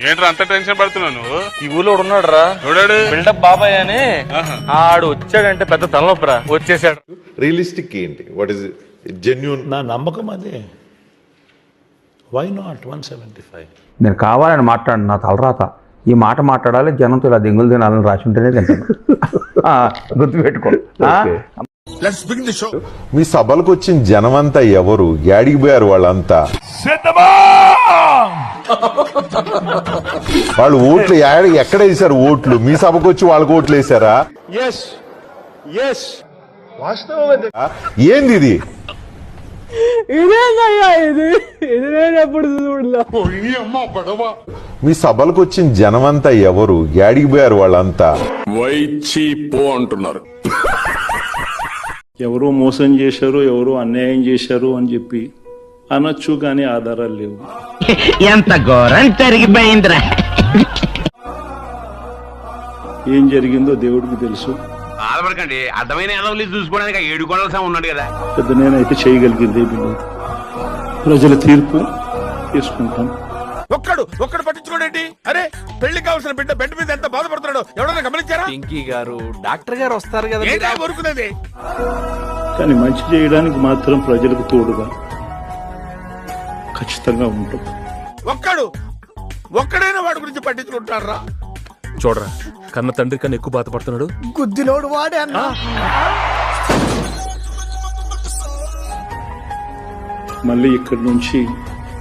ఏంట్రా అంత టెన్షన్ పడుతున్నావు నువ్వు? ఈ ఊళ్ళో ఉన్నాడు రా చూడాడు బిల్డప్ బాబాయ్ అని. ఆడు వచ్చాడంటే పెద్ద తలనొప్పి రా వచ్చేసాడు. రియలిస్టిక్ ఏంటి? వాట్ ఇస్ జెన్యున్ నా నమ్మకం అదే. Why not one seventy five నేను కావాలని మాట్లాడు నా తలరాత. ఈ మాట మాట్లాడాలి జనంతో ఇలా దింగులు తినాలని రాసి ఉంటేనే తింటాను. ఆ, గుర్తుపెట్టుకో. ఆ? మీ సభలకు వచ్చిన జనమంతా ఎవరు? యాడికి పోయారు వాళ్ళంతా? వాళ్ళు ఓట్లు ఎక్కడ వేసారు ఓట్లు? మీ సభకు వచ్చి వాళ్ళకి ఓట్లు వేసారా? ఏంది ఇది? మీ సభలకు వచ్చిన జనమంతా ఎవరు? యాడికి పోయారు వాళ్ళంతా? వైచి పో అంటున్నారు. ఎవరో మోసం చేశారు ఎవరో అన్యాయం చేశారు అని చెప్పి అనొచ్చు కానీ ఆధారాలు లేవు. ఎంత ఘోరం జరిగిపోయిందిరా. ఏం జరిగిందో దేవుడికి తెలుసు. బాధపడకండి అర్థమైన ఎదవలి చూసుకోవడానికి ఏడు ఉన్నాడు కదా. పెద్ద నేనైతే చేయగలిగింది ప్రజల తీర్పు తీసుకుంటాం. ఒక్కడు ఒక్కడు పట్టించుకోడేంటి? అరే పెళ్ళి కావాల్సిన బిడ్డ బెడ్ మీద ఎంత బాధపడుతున్నాడు ఎవడన్నా గమనించారా? పింకీ గారు డాక్టర్ గారు వస్తారు కదా ఏంటా కోరుకునేది కానీ మంచి చేయడానికి మాత్రం ప్రజలకు తోడుగా ఖచ్చితంగా ఉంటాం. ఒక్కడు ఒక్కడైనా వాడి గురించి పట్టించుకుంటారా చూడరా కన్న తండ్రి కన్నా ఎక్కువ బాధపడుతున్నాడు. మళ్ళీ ఇక్కడి నుంచి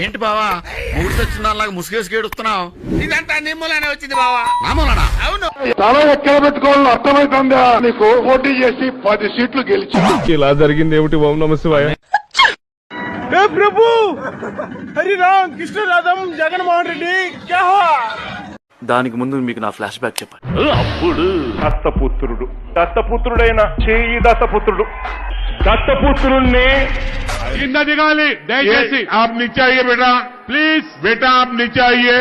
ఏంటి బావా? మూడు తెచ్చిన ముసుగేసి ఏడుస్తున్నావు? ఇదంతా నిమ్మలానే వచ్చింది బావా. నామూలనా అవును. తల ఎక్కడ పెట్టుకోవాలని అర్థమైతుందా? నీకు పోటీ చేసి పది సీట్లు గెలిచి. ఇలా జరిగింది ఏమిటి ఓం నమ శివాయ? దానికి ముందు మీకు నా ఫ్లాష్ బ్యాక్ చెప్పండి. అప్పుడు? దత్తపుత్రుడు. దత్తపుత్రుడైన చేయి దత్తపుత్రుడు. దత్తపుత్రుణ్ణి కింద దిగాలి. దయచేసి. ఆప్ నిచ్చే అయ్యే బేటా. ప్లీజ్. బేటా ఆప్ నిచ్చే అయ్యే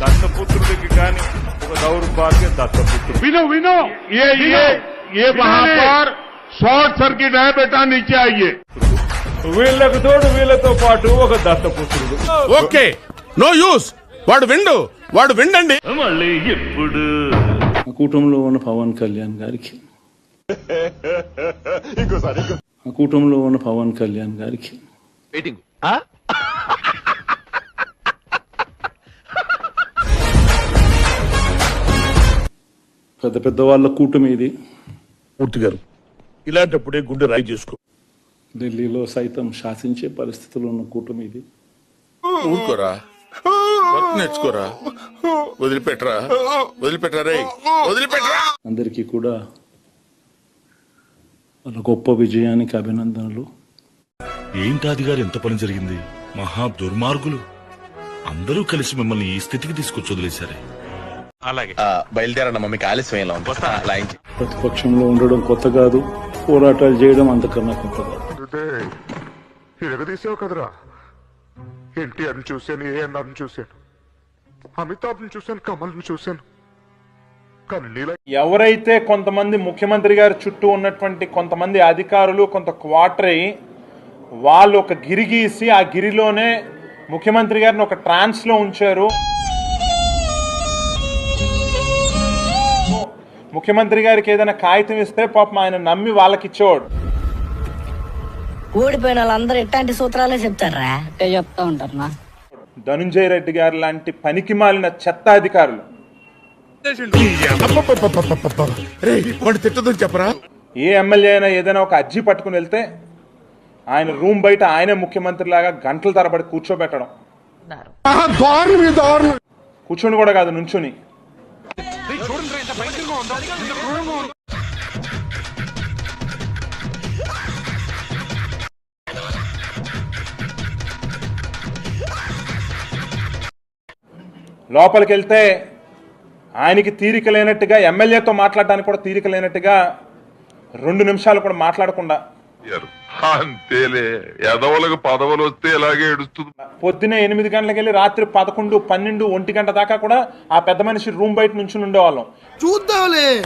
దత్తపుత్రుడికి కానీ ఒక దౌర్భాగ్య దత్తపుత్రుడు. విను విను. ఏ ఏ ఏ మహాపార్ షార్ట్ సర్క్యూట్ హై బేటా నిచ్చే అయ్యే వీళ్ళకు తోడు వీళ్ళతో పాటు ఒక దత్తపుత్రుడు. ఓకే. No use. వాడు విండు. వాడు విండండి. మళ్ళీ ఎప్పుడు? కూటంలో ఉన్న పవన్ కళ్యాణ్ గారికి ఆ కూటంలో ఉన్న పవన్ కళ్యాణ్ గారికి. వెయిటింగ్ పెద్ద పెద్ద వాళ్ళ కూటమి ఇది. మూర్తి గారు ఇలాంటప్పుడే గుండె రాయి చేసుకో. ఢిల్లీలో సైతం శాసించే పరిస్థితుల్లో ఉన్న కూటమి ఇది. ఊరుకోరా? నేర్చుకోరా? వదిలిపెట్టరా? వదిలిపెట్టరా రే వదిలిపెట్టరా? అందరికీ కూడా వాళ్ళ గొప్ప విజయానికి అభినందనలు. ఏంటాది గారు ఎంత పని జరిగింది? మహా దుర్మార్గులు. అందరూ కలిసి మిమ్మల్ని ఈ స్థితికి తీసుకొచ్చి వదిలేశారే. అలాగే. బయలుదేరన్న ఆలస్యం లాయించి ప్రతిపక్షంలో ఉండడం కొత్త కాదు. పోరాటాలు చేయడం అంతకన్నా కొత్త కాదు. ఇరగదీసావు కదరా? ఎన్టీఆర్ని చూశాను ఏఎన్ఆర్ని చూశాను. అమితాబ్ని చూశాను కమల్ని చూశాను. ఎవరైతే కొంతమంది ముఖ్యమంత్రి గారి చుట్టూ ఉన్నటువంటి కొంతమంది అధికారులు కొంత క్వార్టర్ అయ్యి వాళ్ళు ఒక గిరి గీసి ఆ గిరిలోనే ముఖ్యమంత్రి గారిని ఒక ట్రాన్స్లో ఉంచారు. ముఖ్యమంత్రి గారికి ఏదైనా కాగితం ఇస్తే పాపం ఆయన నమ్మి వాళ్ళకి ఇచ్చేవాడు ఓడిపోయిన వాళ్ళందరూ ఇట్లాంటి సూత్రాలే చెప్తారా? చెప్తా ఉంటారు ధనుంజయ రెడ్డి గారు లాంటి పనికి మాలిన చెత్త అధికారులు. వాడు చెప్పరా? ఏ ఎమ్మెల్యే అయినా ఏదైనా ఒక అజ్జి పట్టుకుని వెళ్తే ఆయన రూమ్ బయట ఆయనే ముఖ్యమంత్రి లాగా గంటల తరబడి కూర్చోబెట్టడం. కూర్చొని కూడా కాదు నుంచుని. లోపలికి వెళ్తే ఆయనకి తీరిక లేనట్టుగా ఎమ్మెల్యేతో మాట్లాడడానికి కూడా తీరిక లేనట్టుగా రెండు నిమిషాలు కూడా మాట్లాడకుండా అంతేలే. ఎదవలకు పదవులు వస్తే ఇలాగే ఏడుస్తుంది? పొద్దునే ఎనిమిది గంటలకు వెళ్ళి రాత్రి పదకొండు పన్నెండు ఒంటి గంట దాకా కూడా ఆ పెద్ద మనిషి రూమ్ బయట నుంచి ఉండేవాళ్ళం. చూద్దాంలే.